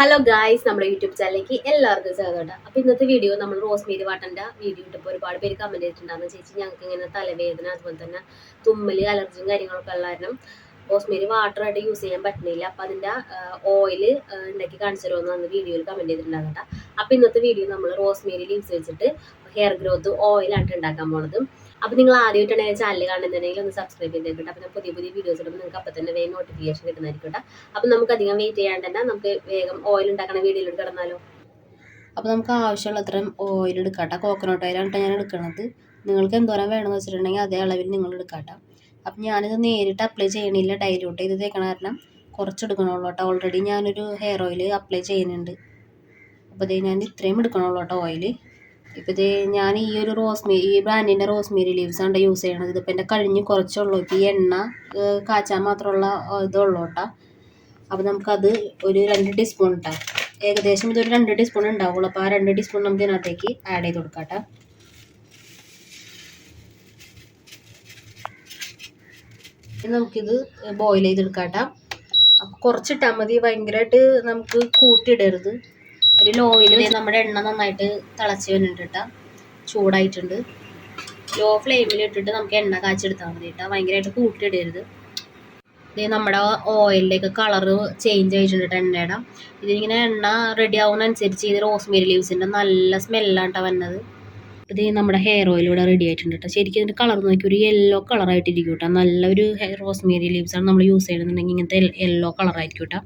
Hello guys നമ്മുടെ YouTube ചാനലിലേക്ക് എല്ലാവർക്കും സ്വാഗതം അപ്പോൾ ഇന്നത്തെ വീഡിയോ നമ്മൾ റോസ്മേരി വാട്ടന്റെ വീഡിയോ ഇട്ടപ്പോൾ ഒരുപാട് പേര് കമന്റ് ചെയ്തിട്ടുണ്ടായിരുന്നു. ചേച്ചി ഞങ്ങൾക്ക് ഇങ്ങനെ തലവേദന അതുപോലെ തന്നെ തുമ്മൽ അലർജിയും കാര്യങ്ങളൊക്കെ ഉള്ള കാരണം റോസ്മേരി വാട്ടറായിട്ട് യൂസ് ചെയ്യാൻ പറ്റുന്നില്ല. അപ്പോൾ അതിന്റെ ഓയിൽ ഉണ്ടാക്കി കാണിച്ചു തരുമെന്ന് അന്ന് വീഡിയോയിൽ കമന്റ് ചെയ്തിട്ടുണ്ടാകട്ടെ അപ്പൊ അപ്പോൾ ഇന്നത്തെ വീഡിയോ നമ്മൾ റോസ്മേരി ലീവ്സ് വെച്ചിട്ട് ഹെയർ ഗ്രോത്ത് ഓയിലാണ് ഉണ്ടാക്കാൻ പോണത്. അപ്പോൾ നിങ്ങൾ ആദ്യമായിട്ടാണ് ഈ ചാനൽ കാണുന്നുണ്ടെങ്കിൽ ഒന്ന് സബ്സ്ക്രൈബ് ചെയ്തേക്കട്ടെ അപ്പോൾ പുതിയ പുതിയ വീഡിയോസ് ഇടുമ്പോൾ നിങ്ങൾക്ക് അപ്പൊ തന്നെ വേഗം നോട്ടിഫിക്കേഷൻ കിട്ടുന്നതായിരിക്കും കേട്ടോ. അപ്പോൾ നമുക്ക് അധികം വെയിറ്റ് ചെയ്യാണ്ട് തന്നെ നമുക്ക് വേഗം ഓയിൽ ഉണ്ടാക്കണ വീഡിയോയിലോട്ട് കിടന്നാലോ. അപ്പോൾ നമുക്ക് ആവശ്യമുള്ള അത്രയും ഓയിൽ എടുക്കാട്ടോ കോക്കനട്ട് ഓയിലാണ് ഞാൻ എടുക്കുന്നത് നിങ്ങൾക്ക് എന്തോരം വേണമെന്ന് വെച്ചിട്ടുണ്ടെങ്കിൽ അതേ അളവിൽ നിങ്ങൾ എടുക്കാട്ടോ. അപ്പം ഞാനിത് നേരിട്ട് അപ്ലൈ ചെയ്യണില്ല. ഡൈലൂട്ട് ചെയ്ത് തേക്കണ കാരണം കുറച്ച് എടുക്കണുള്ളൂ കേട്ടോ ഓൾറെഡി ഞാനൊരു ഹെയർ ഓയിൽ അപ്ലൈ ചെയ്യുന്നുണ്ട്. അപ്പോൾ ഇത് ഞാൻ ഇത്രയും എടുക്കണുള്ളൂ കേട്ടോ ഓയിൽ ഇപ്പോൾ ഇത് ഞാൻ ഈ ഒരു റോസ്മേരി ഈ ബ്രാൻഡിന്റെ റോസ്മേരി ലീവ്സ് ആണ് യൂസ് ചെയ്യണത്. ഇതിപ്പോൾ എന്റെ കഴിഞ്ഞ് കുറച്ചുള്ളൂ. ഇപ്പോൾ ഈ എണ്ണ കാച്ചാൻ മാത്രമുള്ള ഇതുള്ളൂ കേട്ടോ അപ്പോൾ നമുക്കത് ഒരു രണ്ട് ടീസ്പൂൺ ഇട്ടാം ഏകദേശം ഇതൊരു രണ്ട് ടീസ്പൂൺ ഉണ്ടാവുള്ളൂ. അപ്പോൾ ആ രണ്ട് ടീസ്പൂൺ നമുക്ക് ഇതിനകത്തേക്ക് ആഡ് ചെയ്ത് കൊടുക്കാം കേട്ടോ നമുക്കിത് ബോയിൽ ചെയ്തെടുക്കാം കേട്ടോ അപ്പോൾ കുറച്ചിട്ടാൽ മതി. ഭയങ്കരമായിട്ട് നമുക്ക് കൂട്ടിയിടരുത്. ഒരു ലോയിൽ നമ്മുടെ എണ്ണ നന്നായിട്ട് തിളച്ച് വന്നിട്ട് കേട്ടോ ചൂടായിട്ടുണ്ട്. ലോ ഫ്ലെയിമിൽ ഇട്ടിട്ട് നമുക്ക് എണ്ണ കാച്ചെടുത്താൽ മതി കേട്ടോ ഭയങ്കരമായിട്ട് കൂട്ടിയിടരുത് ഇത് നമ്മുടെ ഓയിലിലേക്ക് കളറ് ചേഞ്ച് ആയിട്ടുണ്ട് കേട്ടോ എണ്ണയുടെ. ഇതിങ്ങനെ എണ്ണ റെഡി ആവുന്നതനുസരിച്ച് ഇത് റോസ്മേരി ലീവ്സിന്റെ നല്ല സ്മെല്ലാണ് വന്നത്. ഇത് നമ്മുടെ ഹെയർ ഓയിലൂടെ ഇവിടെ റെഡി ആയിട്ടുണ്ട് കേട്ടോ ശരിക്കും ഇതിന്റെ കളർ നോക്കി ഒരു യെല്ലോ കളറായിട്ടിരിക്കും കേട്ടോ നല്ലൊരു ഹെയർ റോസ്മേരി ലീവ്സാണ് നമ്മൾ യൂസ് ചെയ്യണമെന്നുണ്ടെങ്കിൽ ഇങ്ങനത്തെ യെല്ലോ കളറായിരിക്കും കേട്ടോ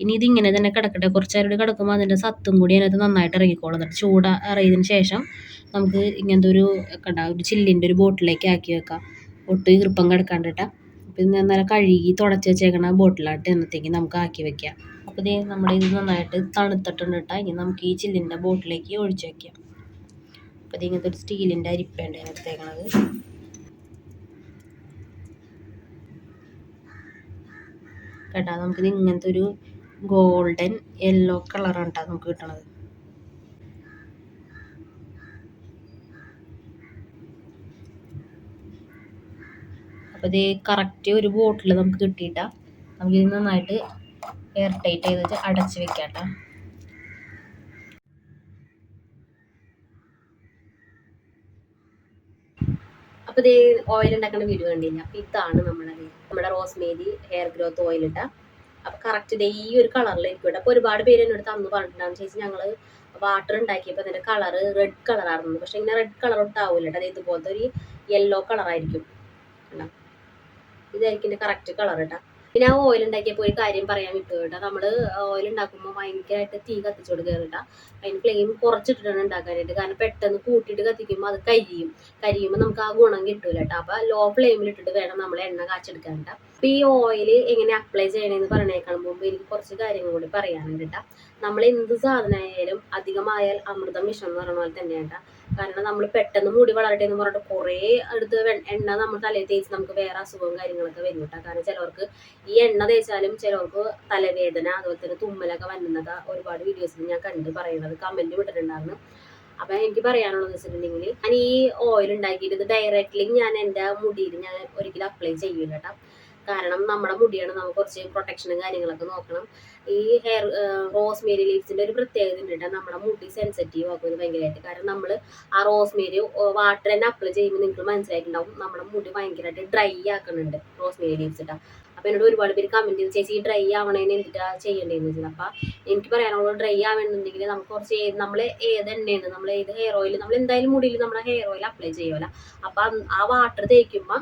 ഇനി ഇതിങ്ങനെ തന്നെ കിടക്കട്ടെ. കുറച്ച് നേരം കൂടി കിടക്കുമ്പോൾ അതിന്റെ സത്തും കൂടി അതിനകത്ത് നന്നായിട്ട് ഇറങ്ങിക്കോളും. എന്നിട്ട് ചൂട് അറിയതിന് ശേഷം നമുക്ക് ഇങ്ങനത്തെ ഒരു കണ്ട ഒരു ചില്ലിന്റെ ഒരു ബോട്ടിലേക്ക് ആക്കി വെക്കാം. ഒട്ടും ഈർപ്പം കിടക്കാണ്ടിട്ട പിന്നെ നല്ല കഴുകി തുടച്ച് വെച്ചേക്കണ ബോട്ടിലായിട്ട് എന്നത്തേക്ക് നമുക്ക് ആക്കി വെക്കാം. അപ്പോൾ ഇത് നമ്മുടെ ഇത് നന്നായിട്ട് തണുത്തിട്ടുണ്ട് കേട്ടോ. ഇനി നമുക്ക് ഈ ചില്ലിന്റെ ബോട്ടിലേക്ക് ഒഴിച്ച് വെക്കാം. അപ്പോൾ ഇത് ഇങ്ങനത്തെ ഒരു സ്റ്റീലിന്റെ അരിപ്പുണ്ട് അതിനകത്തേക്കണത് കേട്ടോ നമുക്കിത് ഇങ്ങനത്തെ ഒരു ഗോൾഡൻ യെല്ലോ കളറാണ് കേട്ടോ നമുക്ക് കിട്ടണത്. അപ്പോൾ ഇത് കറക്റ്റ് ഒരു ബോട്ടിൽ നമുക്ക് കിട്ടിയിട്ടാ. നമുക്കിത് നന്നായിട്ട് എയർ ടൈറ്റ് ചെയ്തിട്ട് അടച്ചു വെക്കാം കേട്ടോ അപ്പോൾ ഇത് ഓയിൽ ഉണ്ടാക്കുന്ന വീഡിയോ കണ്ടില്ല? അപ്പോൾ ഇതാണ് നമ്മുടെ നമ്മുടെ റോസ്മേരി ഹെയർ ഗ്രോത്ത് ഓയിൽ ഇട്ട. അപ്പോൾ കറക്റ്റ് ഇതേ ഈ ഒരു കളറിലായിരിക്കും കേട്ടോ അപ്പോൾ ഒരുപാട് പേര് എന്നോട് തന്നു പറഞ്ഞിട്ടുണ്ടാകും ചേച്ചി ഞങ്ങൾ വാട്ടർ ഉണ്ടാക്കിയപ്പോൾ അതിന്റെ കളറ് റെഡ് കളറായിരുന്നു പക്ഷെ ഇങ്ങനെ റെഡ് കളർ ഉണ്ടാവില്ല കേട്ടോ. അത് ഇതുപോലത്തെ ഒരു യെല്ലോ കളറായിരിക്കും കണ്ടോ? ഇതായിരിക്കും ഇതിന്റെ കറക്റ്റ് കളർ കേട്ടോ. പിന്നെ ആ ഓയിൽ ഉണ്ടാക്കിയപ്പോൾ ഒരു കാര്യം പറയാൻ വിട്ടു കേട്ടോ? നമ്മൾ ഓയിൽ ഉണ്ടാക്കുമ്പോൾ ഭയങ്കരമായിട്ട് തീ കത്തിച്ചു കൊടുക്കുക കേട്ടോ അതിന് ഫ്ലെയിം കുറച്ചിട്ടിട്ടാണ് ഉണ്ടാക്കാനായിട്ട്. കാരണം പെട്ടെന്ന് കൂട്ടിയിട്ട് കത്തിക്കുമ്പോൾ അത് കരിയും. കരിയുമ്പോൾ നമുക്ക് ആ ഗുണം കിട്ടൂല കേട്ടോ. അപ്പോൾ ലോ ഫ്ലെയിമിൽ ഇട്ടിട്ട് വേണം നമ്മൾ എണ്ണ കാച്ചെടുക്കാൻ കേട്ടോ ഈ ഓയിൽ എങ്ങനെ അപ്ലൈ ചെയ്യണമെന്ന് പറഞ്ഞേക്കാൾ മുമ്പ് എനിക്ക് കുറച്ച് കാര്യങ്ങൾ കൂടി പറയാനുണ്ട് കേട്ടോ. നമ്മൾ എന്ത് സാധനമായാലും അധികമായാൽ അമൃതം വിഷം എന്ന് പറയുന്ന പോലെ തന്നെയാണ് കേട്ടോ. കാരണം നമ്മൾ പെട്ടെന്ന് മുടി വളരട്ടെ എന്ന് പറഞ്ഞിട്ട് കുറേ അടുത്ത് എണ്ണ നമ്മൾ തലയിൽ തേച്ച് നമുക്ക് വേറെ അസുഖവും കാര്യങ്ങളൊക്കെ വരും കേട്ടോ. കാരണം ചിലവർക്ക് ഈ എണ്ണ തേച്ചാലും ചിലവർക്ക് തലവേദന അതുപോലെ തന്നെ തുമ്മലൊക്കെ വരുന്നത് ഒരുപാട് വീഡിയോസിൽ ഞാൻ കണ്ട് പറയുന്നത് കമന്റ് വിട്ടിട്ടുണ്ടായിരുന്നു അപ്പൊ എനിക്ക് പറയാനുള്ളത് വെച്ചിട്ടുണ്ടെങ്കിൽ ഞാൻ ഈ ഓയിൽ ഉണ്ടാക്കിയിട്ട് ഡയറക്റ്റ്ലി ഞാൻ എന്റെ മുടിയിൽ ഞാൻ ഒരിക്കലും അപ്ലൈ ചെയ്യൂല കേട്ടോ. കാരണം നമ്മുടെ മുടിയാണ് നമുക്ക് കുറച്ച് പ്രൊട്ടക്ഷനും കാര്യങ്ങളൊക്കെ നോക്കണം. ഈ ഹെയർ റോസ്മേരി ലീവ്സിന്റെ ഒരു പ്രത്യേകത ഉണ്ട് നമ്മുടെ മുടി സെൻസിറ്റീവ് ആക്കുന്നത് ഭയങ്കരമായിട്ട്. കാരണം നമ്മൾ ആ റോസ്മേരി വാട്ടർ തന്നെ അപ്ലൈ ചെയ്യുമ്പോൾ നിങ്ങൾക്ക് മനസ്സിലായിട്ടുണ്ടാവും നമ്മുടെ മുടി ഭയങ്കരമായിട്ട് ഡ്രൈ ആക്കുന്നുണ്ട് റോസ്മേരി ലീവ്സ് കേട്ടോ അപ്പൊ എന്നോട് ഒരുപാട് പേര് കമന്റ് ചെയ്ത് ചേച്ചി ഡ്രൈ ആവണേന് എന്തിട്ടാ ചെയ്യേണ്ടതെന്ന് വെച്ചത് അപ്പൊ എനിക്ക് പറയാനുള്ളത് ഡ്രൈ ആവണമെന്നുണ്ടെങ്കിൽ നമുക്ക് കുറച്ച് നമ്മൾ ഏത് എണ്ണയാണ് നമ്മൾ ഏത് ഹെയർ ഓയിൽ നമ്മൾ എന്തായാലും മുടിയിൽ നമ്മുടെ ഹെയർ ഓയിൽ അപ്ലൈ ചെയ്യുമല്ലോ അപ്പൊ ആ- വാട്ടർ തേക്കുമ്പോൾ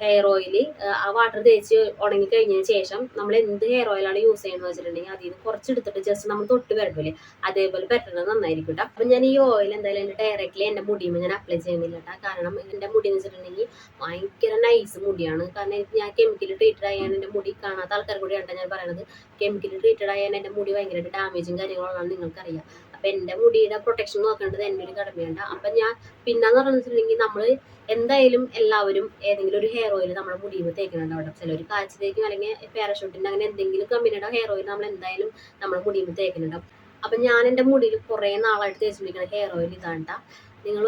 ഹെയർ ഓയിൽ ആ വാട്ടർ തേച്ച് ഉണങ്ങി കഴിഞ്ഞതിന് ശേഷം നമ്മൾ എന്ത് ഹെയർ ഓയിലാണ് യൂസ് ചെയ്യുന്നത് വെച്ചിട്ടുണ്ടെങ്കിൽ അതിൽ നിന്ന് കുറച്ചെടുത്തിട്ട് ജസ്റ്റ് നമ്മൾ തൊട്ട് വരട്ടില്ലേ അതേപോലെ പറ്റുന്നത് നന്നായിരിക്കും കേട്ടോ അപ്പം ഞാൻ ഈ ഓയിൽ എന്തായാലും എന്റെ ഡയറക്റ്റ്ലി എന്റെ മുടിയുമ്പോൾ ഞാൻ അപ്ലൈ ചെയ്യുന്നില്ല കേട്ടോ കാരണം എന്റെ മുടി എന്ന് വെച്ചിട്ടുണ്ടെങ്കിൽ ഭയങ്കര നൈസ് മുടിയാണ്. കാരണം ഞാൻ കെമിക്കൽ ട്രീറ്റഡ് ആയാൽ എന്റെ മുടി കാണാത്ത ആൾക്കാർ കൂടിയാണ് ഞാൻ പറയുന്നത് കെമിക്കൽ ട്രീറ്റഡ് ആയാൽ എന്റെ മുടി ഭയങ്കരമായിട്ട് ഡാമേജും കാര്യങ്ങളുള്ളതാണ് നിങ്ങൾക്കറിയാം. അപ്പം എന്റെ മുടിയുടെ പ്രൊട്ടക്ഷൻ നോക്കേണ്ടത് എന്റെ ഒരു കടമയുണ്ട്. അപ്പം ഞാൻ പിന്നെന്ന് പറഞ്ഞിട്ടുണ്ടെങ്കിൽ നമ്മൾ എന്തായാലും എല്ലാവരും ഏതെങ്കിലും ഒരു ഹെയർ ഓയിൽ നമ്മുടെ മുടിയിൽ തേക്കുന്നുണ്ട് അവിടെ. ചിലർ കാച്ചി തേക്കും അല്ലെങ്കിൽ പാരഷൂട്ടിന്റെ അങ്ങനെ എന്തെങ്കിലും കമ്പനിയുടെ ഹെയർ ഓയിൽ നമ്മൾ എന്തായാലും നമ്മുടെ മുടിയിൽ തേക്കുന്നുണ്ടാവും അപ്പം ഞാൻ എന്റെ മുടിയിൽ കുറേ നാളായിട്ട് തേച്ചു പിടിക്കുന്ന ഹെയർ ഓയിൽ ഇതാണ് ട്ടാ. നിങ്ങൾ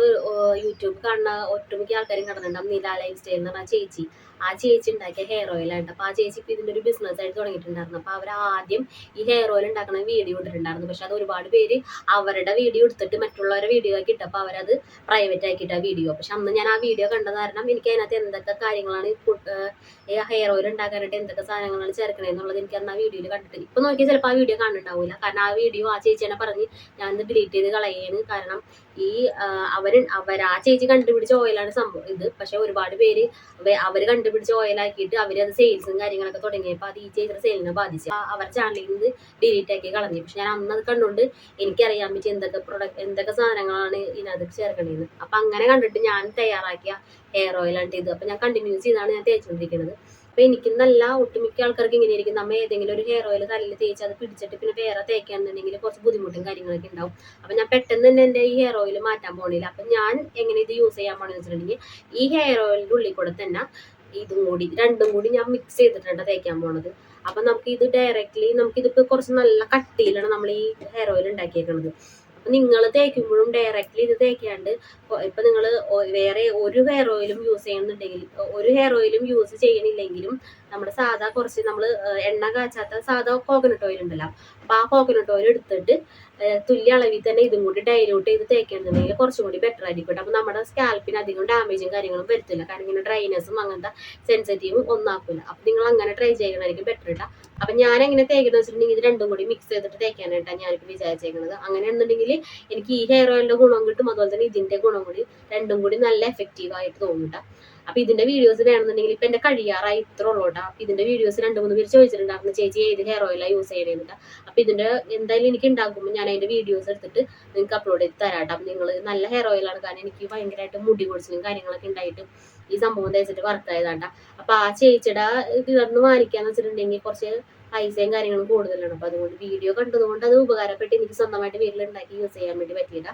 യൂട്യൂബ് കാണുന്ന ഒട്ടുമിക്ക ആൾക്കാരും കണ്ടിട്ടുണ്ടാവും നില ലൈഫ് സ്റ്റൈൽ എന്ന് പറഞ്ഞ ചേച്ചി. ആ ചേച്ചി ഉണ്ടാക്കിയ ഹെയർ ഓയിലാണ് അപ്പോൾ ആ ചേച്ചി ഇപ്പോൾ ഇതിന്റെ ഒരു ബിസിനസ് ആയിട്ട് തുടങ്ങിയിട്ടുണ്ടായിരുന്നു. അപ്പോൾ അവർ ആദ്യം ഈ ഹെയർ ഓയിൽ ഉണ്ടാക്കുന്ന വീഡിയോ ഇട്ടിട്ടുണ്ടായിരുന്നു പക്ഷെ അത് ഒരുപാട് പേര് അവരുടെ വീഡിയോ എടുത്തിട്ട് മറ്റുള്ളവരുടെ വീഡിയോ ആക്കി ഇട്ടപ്പോൾ അവരത് പ്രൈവറ്റ് ആക്കിയിട്ട് ആ വീഡിയോ പക്ഷെ അന്ന് ഞാൻ ആ വീഡിയോ കണ്ടത് കാരണം എനിക്ക് അതിനകത്ത് എന്തൊക്കെ കാര്യങ്ങളാണ് ഈ ഹെയർ ഓയിൽ ഉണ്ടാക്കാനായിട്ട് എന്തൊക്കെ സാധനങ്ങളാണ് ചേർക്കണേ എന്നുള്ളത് എനിക്ക് അന്ന് ആ വീഡിയോയിൽ കണ്ടിട്ട് ഇപ്പൊ നോക്കിയാൽ ചിലപ്പോൾ ആ വീഡിയോ കാണുന്നുണ്ടാവില്ല കാരണം ആ വീഡിയോ ആ ചേച്ചിനെ പറഞ്ഞ് ഞാൻ ഡിലീറ്റ് ചെയ്ത് കളയാണ്. കാരണം ഈ അവർ അവർ ആ ചേച്ചി കണ്ടുപിടിച്ച ഓയിലാണ് സംഭവം ഇത്. പക്ഷെ ഒരുപാട് പേര് അവർ അവർ കണ്ടുപിടിച്ച ഓയിലാക്കിയിട്ട് അവർ അത് സെയിൽസും കാര്യങ്ങളൊക്കെ തുടങ്ങിയപ്പോൾ അത് ഈ ചേച്ചിയുടെ സെയിലിനെ ബാധിച്ചു. അവർ ചാനലിൽ നിന്ന് ഡിലീറ്റ് ആക്കി കളഞ്ഞു. പക്ഷെ ഞാൻ അന്ന് അത് കണ്ടുകൊണ്ട് എനിക്കറിയാൻ പറ്റി എന്തൊക്കെ പ്രൊഡക്റ്റ് എന്തൊക്കെ സാധനങ്ങളാണ് ഇതിനകത്ത് ചേർക്കണേന്ന്. അപ്പൊ അങ്ങനെ കണ്ടിട്ട് ഞാൻ തയ്യാറാക്കിയ ഹെയർ ഓയിലാണ് ഇത്. അപ്പൊ ഞാൻ കണ്ടിന്യൂസ് ചെയ്താണ് ഞാൻ തേച്ചുകൊണ്ടിരിക്കുന്നത് അപ്പൊ എനിക്ക് നല്ല ഒട്ടുമിക്ക ആൾക്കാർക്ക് ഇങ്ങനെ ഇരിക്കും നമ്മ ഏതെങ്കിലും ഒരു ഹെയർ ഓയിൽ തലയിൽ തേച്ച് അത് പിടിച്ചിട്ട് പിന്നെ വേറെ തേക്കാന്നുണ്ടെങ്കിൽ കുറച്ച് ബുദ്ധിമുട്ടും കാര്യങ്ങളൊക്കെ ഉണ്ടാവും. അപ്പൊ ഞാൻ പെട്ടെന്ന് തന്നെ എന്റെ ഈ ഹെയർ ഓയിൽ മാറ്റാൻ പോണില്ല. അപ്പൊ ഞാൻ എങ്ങനെ ഇത് യൂസ് ചെയ്യാൻ പോണെന്ന് വെച്ചിട്ടുണ്ടെങ്കിൽ ഈ ഹെയർ ഓയിലിന്റെ ഉള്ളിൽ കൂടെ തന്നെ ഇതും കൂടി രണ്ടും കൂടി ഞാൻ മിക്സ് ചെയ്തിട്ടുണ്ട് തേക്കാൻ പോണത്. അപ്പൊ നമുക്ക് ഇത് ഡയറക്റ്റ്ലി ഇതിപ്പോ കുറച്ച് നല്ല കട്ടിയിലാണ് നമ്മൾ ഈ ഹെയർ ഓയിൽ ഉണ്ടാക്കിയേക്കുന്നത് നിങ്ങൾ തേക്കുമ്പോഴും ഡയറക്റ്റ്ലി ഇത് തേക്കാണ്ട് ഇപ്പൊ- നിങ്ങൾ വേറെ ഒരു ഹെയർ ഓയിലും യൂസ് ചെയ്യുന്നുണ്ടെങ്കിൽ ഒരു ഹെയർ ഓയിലും യൂസ് ചെയ്യണില്ലെങ്കിലും നമ്മുടെ സാധാ കുറച്ച് നമ്മൾ എണ്ണ കാച്ചാത്ത സാധാ കോക്കനട്ട് ഓയിൽ ഉണ്ടല്ലോ. അപ്പൊ ആ കോക്കനട്ട് ഓയിൽ എടുത്തിട്ട് തുല്യ അളവിൽ തന്നെ ഇതും കൂടി ഡൈലൂട്ട് ചെയ്ത് തേക്കുകയാണെന്നുണ്ടെങ്കിൽ കുറച്ചും കൂടി ബെറ്റർ ആയിരിക്കും. അപ്പൊ നമ്മുടെ സ്കാൽപ്പിന് അധികം ഡാമേജും കാര്യങ്ങളും വരുത്തില്ല. കാരണം ഇങ്ങനെ ഡ്രൈനസും അങ്ങനത്തെ സെൻസിറ്റീവും ഒന്നാക്കില്ല അപ്പൊ നിങ്ങൾ അങ്ങനെ ട്രൈ ചെയ്യണമായിരിക്കും ബെറ്റർ കേട്ടോ അപ്പൊ ഞാൻ എങ്ങനെ തേക്കുന്ന വെച്ചിട്ടുണ്ടെങ്കിൽ ഇത് രണ്ടും കൂടി മിക്സ് ചെയ്തിട്ട് തേക്കാനായിട്ടാണ് ഞാനിപ്പോൾ വിചാരിച്ചേക്കുന്നത് അങ്ങനെ അങ്ങനെയാണെന്നുണ്ടെങ്കിൽ എനിക്ക് ഈ ഹെയർ ഓയിലിന്റെ ഗുണം കിട്ടും. അതുപോലെ തന്നെ ഇതിന്റെ ഗുണം കൂടി രണ്ടും കൂടി നല്ല എഫക്റ്റീവ് ആയിട്ട് തോന്നിട്ടാ അപ്പൊ ഇതിന്റെ വീഡിയോസ് വേണമെന്നുണ്ടെങ്കിൽ ഇപ്പൊ എന്റെ കഴിയാറായി ഇത്ര ഉള്ളൂട്ടാ അപ്പൊ ഇതിന്റെ വീഡിയോസ് രണ്ട് മൂന്ന് പേര് ചോദിച്ചിട്ടുണ്ടായിരുന്നു ചേച്ചി ഏത് ഹെയർ ഓയിലാണ് യൂസ് ചെയ്യണേന്നിട്ടാ അപ്പൊ ഇതിന്റെ എന്തായാലും എനിക്ക് ഉണ്ടാക്കുമ്പോൾ ഞാൻ അതിന്റെ വീഡിയോസ് എടുത്തിട്ട് നിങ്ങൾക്ക് അപ്ലോഡ് ചെയ്ത് തരാട്ടോ. അപ്പൊ നിങ്ങൾ നല്ല ഹെയർ ഓയിലാണ് കാരണം എനിക്ക് ഭയങ്കരമായിട്ട് മുടി കൊടിച്ചിലും കാര്യങ്ങളൊക്കെ ഉണ്ടായിട്ട് ഈ സംഭവം തേച്ചിട്ട് വർക്ക് ആയതാണ്ടാ അപ്പൊ ആ ചേച്ചിയുടെ കിടന്ന് വാങ്ങിക്കാന്ന് വെച്ചിട്ടുണ്ടെങ്കിൽ കുറച്ച് പൈസയും കാര്യങ്ങളും കൂടുതലാണ്. അപ്പൊ അതുകൊണ്ട് വീഡിയോ കണ്ടതുകൊണ്ട് അത് ഉപകാരപ്പെട്ട് എനിക്ക് സ്വന്തമായിട്ട് വീട്ടിൽ ഉണ്ടാക്കി യൂസ് ചെയ്യാൻ വേണ്ടി പറ്റിയില്ല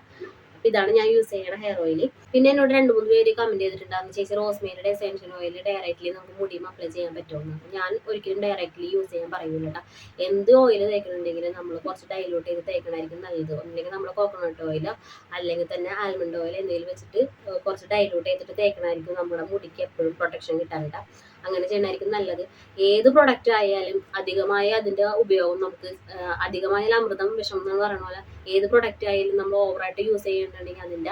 ഇതാണ് ഞാൻ യൂസ് ചെയ്യണ ഹെയർ ഓയിൽ പിന്നെ എന്നോട് രണ്ട് മൂന്ന് പേര് കമന്റ് ചെയ്തിട്ടുണ്ടായിരുന്നു ചേച്ചി റോസ്മേരിയുടെ എസെൻഷ്യൽ ഓയിൽ ഡയറക്റ്റ്ലി നമുക്ക് മുടിയും അപ്ലൈ ചെയ്യാൻ പറ്റുമെന്ന്. ഞാൻ ഒരിക്കലും ഡയറക്റ്റ്ലി യൂസ് ചെയ്യാൻ കേട്ടോ എന്ത് ഓയിൽ തേക്കണുണ്ടെങ്കിലും നമ്മൾ കുറച്ച് ഡൈലൂട്ട് ചെയ്ത് തേക്കണമായിരിക്കും നല്ലത്. ഒന്നില്ലെങ്കിൽ നമ്മൾ കോക്കനട്ട് ഓയിൽ അല്ലെങ്കിൽ തന്നെ ആൽമണ്ട് ഓയിൽ എന്തെങ്കിലും വെച്ചിട്ട് കുറച്ച് ഡൈലൂട്ട് ചെയ്തിട്ട് തേക്കണമായിരിക്കും നമ്മുടെ മുടിക്ക് എപ്പോഴും പ്രൊട്ടക്ഷൻ കിട്ടാൻ കേട്ടോ അങ്ങനെ ചെയ്യണമായിരിക്കും നല്ലത്. ഏത് പ്രൊഡക്റ്റ് ആയാലും അധികമായ അതിന്റെ ഉപയോഗം നമുക്ക് അധികമായ അമൃതം വിഷം എന്ന് പറയുന്ന പോലെ ഏത് പ്രൊഡക്റ്റ് ആയാലും നമ്മൾ ഓവറായിട്ട് യൂസ് ചെയ്യുന്നുണ്ടെങ്കിൽ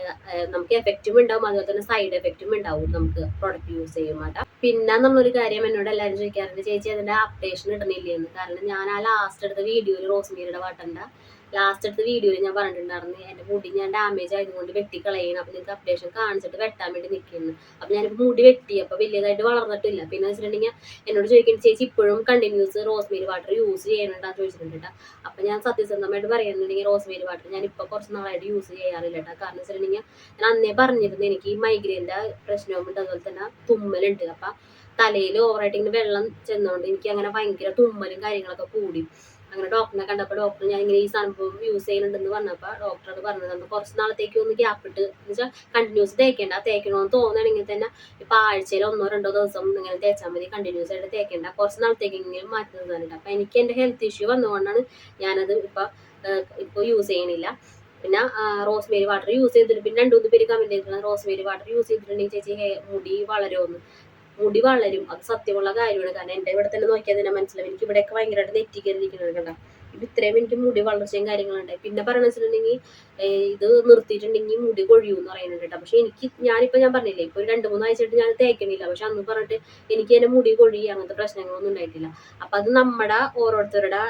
ഏർ, നമുക്ക് എഫക്റ്റും ഉണ്ടാവും. അതുപോലെ തന്നെ സൈഡ് എഫക്റ്റും ഉണ്ടാവും നമുക്ക് പ്രൊഡക്റ്റ് യൂസ് ചെയ്യുമ്പോൾ പിന്നെ നമ്മളൊരു കാര്യം എന്നോട് എല്ലാവരും ചോദിക്കാറുണ്ട് ചേച്ചി അതിന്റെ അപ്ഡേഷൻ ഇടുന്നില്ലേ? എന്ന്. കാരണം ഞാൻ ആ ലാസ്റ്റ് എടുത്ത വീഡിയോയിൽ റോസ്മീരിയുടെ പാട്ടുണ്ട് ലാസ്റ്റ് എടുത്ത വീഡിയോയിൽ ഞാൻ പറഞ്ഞിട്ടുണ്ടായിരുന്നു എന്റെ മുടി ഞാൻ ഡാമേജ് ആയതുകൊണ്ട് വെട്ടിക്കളയണം. അപ്പൊ നിങ്ങൾക്ക് അപ്ഡേഷൻ കാണിച്ചിട്ട് വെട്ടാൻ വേണ്ടി നിൽക്കുന്നു. അപ്പൊ ഞാനിപ്പോ മുടി വെട്ടി അപ്പൊ വലിയതായിട്ട് വളർന്നിട്ടില്ല. പിന്നെ വെച്ചിട്ടുണ്ടെങ്കിൽ എന്നോട് ചോദിക്കുന്നത് ചേച്ചി ഇപ്പോഴും കണ്ടിന്യൂസ് റോസ്മേരി വാട്ടർ യൂസ് ചെയ്യുന്നുണ്ടാന്ന് ചോദിച്ചിട്ടുണ്ട് കേട്ടോ. അപ്പൊ ഞാൻ സത്യസന്ധമായിട്ട് പറയുന്നുണ്ടെങ്കിൽ റോസ്മേരി വാട്ടർ ഞാൻ ഇപ്പൊ കുറച്ച് നാളായിട്ട് യൂസ് ചെയ്യാറില്ല കേട്ടോ. കാരണം വെച്ചിട്ടുണ്ടെങ്കിൽ ഞാൻ അന്നേ പറഞ്ഞിരുന്നു എനിക്ക് മൈഗ്രെയിന്റെ പ്രശ്നവുമുണ്ട് അതുപോലെ തന്നെ തുമ്മലുണ്ട്. അപ്പൊ തലയിൽ ഓവറായിട്ട് ഇങ്ങനെ വെള്ളം ചെന്നുകൊണ്ട് എനിക്ക് അങ്ങനെ ഭയങ്കര തുമ്മലും കാര്യങ്ങളൊക്കെ കൂടി. അങ്ങനെ ഡോക്ടറിനെ കണ്ടപ്പോൾ ഡോക്ടർ ഞാൻ ഇങ്ങനെ ഈ സംഭവം യൂസ് ചെയ്യുന്നുണ്ടെന്ന് പറഞ്ഞപ്പോൾ ഡോക്ടറോട് പറഞ്ഞത് നമ്മൾ കുറച്ച് നാളത്തേക്ക് ഒന്ന് ഗ്യാപ്പ് ഇട്ട് എന്ന് വെച്ചാൽ കണ്ടിന്യൂസ് തേക്കേണ്ട തേക്കണമെന്ന് തോന്നുകയാണെങ്കിൽ തന്നെ. ഇപ്പൊ ആഴ്ചയിൽ ഒന്നോ രണ്ടോ ദിവസം ഇങ്ങനെ തേച്ചാൽ മതി കണ്ടിന്യൂസ് ആയിട്ട് തേക്കേണ്ട. കുറച്ച് നാളത്തേക്കെങ്കിലും മാറ്റി നിർത്താനുണ്ട് അപ്പൊ എനിക്ക് എന്റെ ഹെൽത്ത് ഇഷ്യൂ വന്നുകൊണ്ടാണ് ഞാനത് ഇപ്പൊ ഇപ്പോൾ ഇപ്പൊ യൂസ് ചെയ്യണില്ല. പിന്നെ റോസ്മേരി വാട്ടർ യൂസ് ചെയ്തിട്ട് പിന്നെ രണ്ടു മൂന്ന് പേര് കമന്റ് ചെയ്തിട്ടുണ്ട്. റോസ്മേരി വാട്ടർ യൂസ് ചെയ്തിട്ടുണ്ടെങ്കിൽ ചേച്ചി മുടി വളരുമെന്ന് മുടി വളരും. അത് സത്യമുള്ള കാര്യമാണ്. കാരണം എന്റെ ഇവിടെ തന്നെ നോക്കിയാൽ തന്നെ മനസ്സിലാവും. എനിക്ക് ഇവിടെയൊക്കെ ഭയങ്കരമായിട്ട് നെറ്റിക്കറിയിരിക്കുന്നത് കണ്ട? ഇത് ഇത്രയും എനിക്ക് മുടി വളർച്ചയും കാര്യങ്ങളുണ്ട്. പിന്നെ പറയണെന്ന് വെച്ചിട്ടുണ്ടെങ്കിൽ ഇത് നിർത്തിയിട്ടുണ്ടെങ്കിൽ മുടി കൊഴിയും എന്ന് പറയുന്നുണ്ട് കേട്ടോ. പക്ഷെ എനിക്ക് ഞാനിപ്പോ ഞാൻ പറഞ്ഞില്ലേ ഇപ്പൊ രണ്ട് മൂന്ന് ആഴ്ചയായിട്ട് ഞാൻ തേക്കണില്ല. പക്ഷെ അന്ന് പറഞ്ഞിട്ട് എനിക്ക് എന്റെ മുടി കൊഴി അങ്ങനത്തെ പ്രശ്നങ്ങളൊന്നും ഉണ്ടായിട്ടില്ല. അപ്പൊ അത് നമ്മുടെ ഓരോരുത്തരുടെ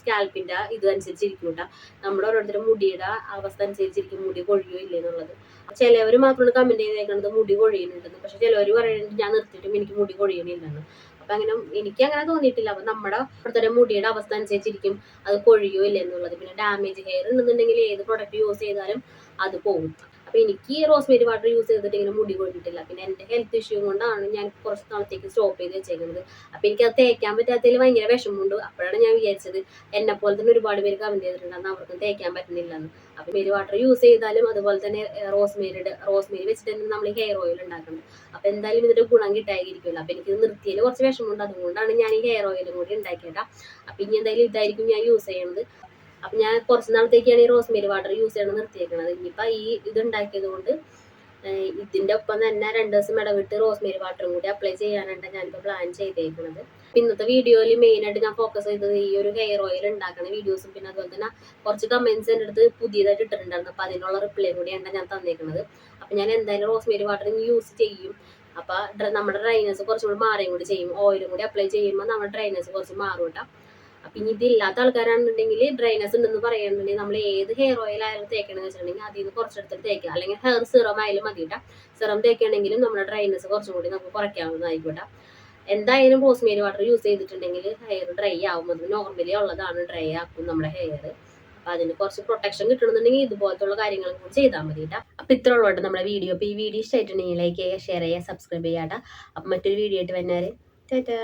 സ്കാൽപ്പിന്റെ ഇത് അനുസരിച്ചിരിക്കും കേട്ടോ. നമ്മുടെ ഓരോരുത്തരുടെ മുടിയുടെ അവസ്ഥ അനുസരിച്ചിരിക്കും മുടി കൊഴിയോ ഇല്ലേ എന്നുള്ളത്. ചിലവർ മാത്രമാണ് കമന്റ് ചെയ്തേക്കുന്നത് മുടി കൊഴിയുന്നുണ്ടെന്ന്. പക്ഷെ ചിലവർ പറയുന്നുണ്ട് ഞാൻ നിർത്തിയിട്ടും എനിക്ക് മുടി കൊഴിയണില്ലെന്ന്. അപ്പൊ അങ്ങനെ എനിക്ക് അങ്ങനെ തോന്നിയിട്ടില്ല. അപ്പൊ നമ്മുടെ ഇപ്പോഴത്തെ മുടിയുടെ അവസ്ഥ അനുസരിച്ചിരിക്കും. അത് കൊഴിയോ ഇല്ല എന്നുള്ളത്. പിന്നെ ഡാമേജ് ഹെയർ ഉണ്ടെന്നുണ്ടെങ്കിൽ ഏത് പ്രൊഡക്റ്റ് യൂസ് ചെയ്താലും അത് പോകും അപ്പൊ എനിക്ക് റോസ്മേരി വാട്ടർ യൂസ് ചെയ്തിട്ട് ഇങ്ങനെ മുടി കൊണ്ടിട്ടില്ല പിന്നെ എന്റെ ഹെൽത്ത് ഇഷ്യൂ കൊണ്ടാണ് ഞാൻ കുറച്ച് നാളത്തേക്ക് സ്റ്റോപ്പ് ചെയ്ത് വെച്ചേക്കുന്നത്. അപ്പൊ എനിക്ക് അത് തേക്കാൻ പറ്റാത്തതിൽ ഭയങ്കര വിഷമമുണ്ട്. അപ്പോഴാണ് ഞാൻ വിചാരിച്ചത് എന്നെ പോലെ തന്നെ ഒരുപാട് പേര് കമന്റ് ചെയ്തിട്ടുണ്ടെന്ന് അവർക്കും തേക്കാൻ പറ്റുന്നില്ല എന്ന് അപ്പൊ മേരി വാട്ടർ യൂസ് ചെയ്താലും അതുപോലെ തന്നെ റോസ്മേരിയുടെ റോസ്മേരി വെച്ചിട്ട് തന്നെ നമ്മൾ ഹെയർ ഓയിൽ ഉണ്ടാക്കുന്നത് അപ്പൊ എന്തായാലും ഇതിന്റെ ഗുണം കിട്ടായിരിക്കുമല്ലോ അപ്പൊ എനിക്ക് നിർത്തിയതിൽ കുറച്ച് വിഷമമുണ്ട്. അതുകൊണ്ടാണ് ഞാൻ ഈ ഹെയർ ഓയിലും കൂടി ഉണ്ടാക്കിയത്. അപ്പൊ ഇനി എന്തായാലും ഇതായിരിക്കും ഞാൻ യൂസ് ചെയ്യുന്നത് അപ്പൊ ഞാൻ കുറച്ച് നാളത്തേക്കാണ് ഈ റോസ്മേരി വാട്ടർ യൂസ് ചെയ്യണം നിർത്തിയേക്കണത്. ഇനിയിപ്പൊ ഈ ഇത് ഉണ്ടാക്കിയത് കൊണ്ട് ഇതിന്റെ ഒപ്പം തന്നെ രണ്ട് ദിവസം ഇടവിട്ട് റോസ്മേരി വാട്ടറും കൂടി അപ്ലൈ ചെയ്യാനാണ് ഞാനിപ്പോൾ പ്ലാൻ ചെയ്തേക്കുന്നത് ഇന്നത്തെ വീഡിയോയിൽ മെയിൻ ആയിട്ട് ഞാൻ ഫോക്കസ് ചെയ്തത് ഈ ഒരു ഹെയർ ഓയിൽ ഉണ്ടാക്കുന്ന വീഡിയോസും പിന്നെ അതുപോലെ തന്നെ കുറച്ച് കമന്റ്സ് എന്റെ അടുത്ത് പുതിയതായിട്ട് ഇട്ടിട്ടുണ്ടായിരുന്നു. അപ്പൊ അതിനുള്ള റിപ്ലൈ കൂടിയാണ് ഞാൻ തന്നേക്കുന്നത് അപ്പൊ ഞാൻ എന്തായാലും റോസ്മേരി വാട്ടർ യൂസ് ചെയ്യും. അപ്പൊ നമ്മുടെ ഡ്രൈനസ് കുറച്ചും കൂടി മാറുകയും കൂടി ചെയ്യും. ഓയിലും കൂടി അപ്ലൈ ചെയ്യുമ്പോൾ നമ്മുടെ ഡ്രൈനസ് കുറച്ച് മാറും കേട്ടോ അപ്പൊ ഇനി ഇതില്ലാത്ത ആൾക്കാരാണെന്നുണ്ടെങ്കിൽ ഡ്രൈനസ് ഉണ്ടെന്ന് പറയുന്നുണ്ടെങ്കിൽ നമ്മൾ ഏത് ഹെയർ ഓയിൽ ആയാലും തേക്കണമെന്ന് വെച്ചിട്ടുണ്ടെങ്കിൽ അതിൽ നിന്ന് കുറച്ചെടുത്തിട്ട് തേക്കുക. അല്ലെങ്കിൽ ഹെയർ സിറം ആയാലും മതി കേട്ടോ സിറം തേക്കുകയാണെങ്കിലും നമ്മുടെ ഡ്രൈനസ് കുറച്ചും കൂടി നമുക്ക് കുറയ്ക്കാവുന്നതായിക്കോട്ടെ. എന്തായാലും റോസ്മേരി വാട്ടർ യൂസ് ചെയ്തിട്ടുണ്ടെങ്കിൽ ഹെയർ ഡ്രൈ ആവും. അത് നോർമലി ഉള്ളതാണ് ഡ്രൈ ആക്കും നമ്മുടെ ഹെയർ അപ്പൊ അതിന് കുറച്ച് പ്രൊട്ടക്ഷൻ കിട്ടണമെന്നുണ്ടെങ്കിൽ ഇതുപോലത്തുള്ള കാര്യങ്ങളും കൂടി ചെയ്താൽ മതി അപ്പൊ ഇത്ര ഉള്ളൂ നമ്മുടെ വീഡിയോ അപ്പൊ ഈ വീഡിയോ ഇഷ്ടമായിട്ടുണ്ടെങ്കിൽ ലൈക്ക് ചെയ്യുക ഷെയർ ചെയ്യുക സബ്സ്ക്രൈബ് ചെയ്യാട്ടോ അപ്പൊ മറ്റൊരു വീഡിയോ ആയിട്ട് വന്നാൽ ടാറ്റാ.